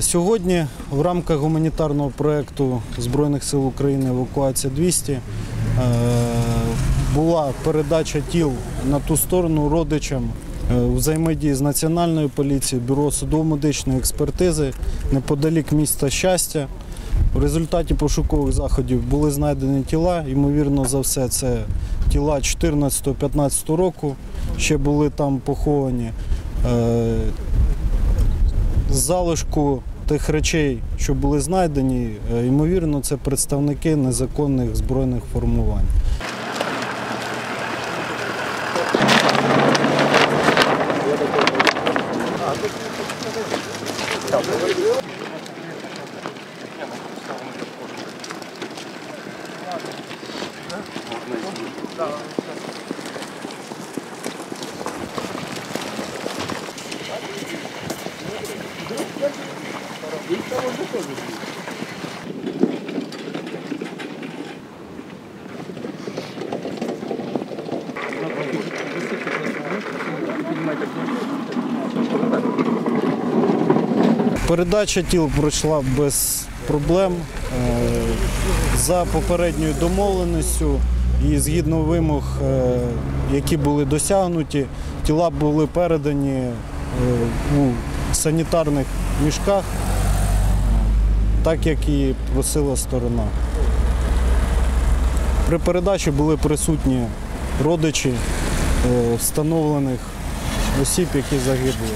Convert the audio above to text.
Сьогодні в рамках гуманітарного проєкту Збройних сил України Евакуація 200 е, була передача тіл на ту сторону родичам е, взаємодії з Національною поліцією, бюро судово-медичної експертизи неподалік міста Щастя. В результаті пошукових заходів були знайдені тіла. Ймовірно, за все, це тіла 14-15 року. Ще були там поховані. Е, залишку тих речей, що були знайдені, е, ймовірно, це представники незаконних збройних формувань. Передача тіл пройшла без проблем. Е, За попередньою домовленістю і згідно вимог, е, які були досягнуті, тіла були передані е, у санітарних мішках, так як і просила сторона. При передачі були присутні родичі е, встановлених осіб, які загибли.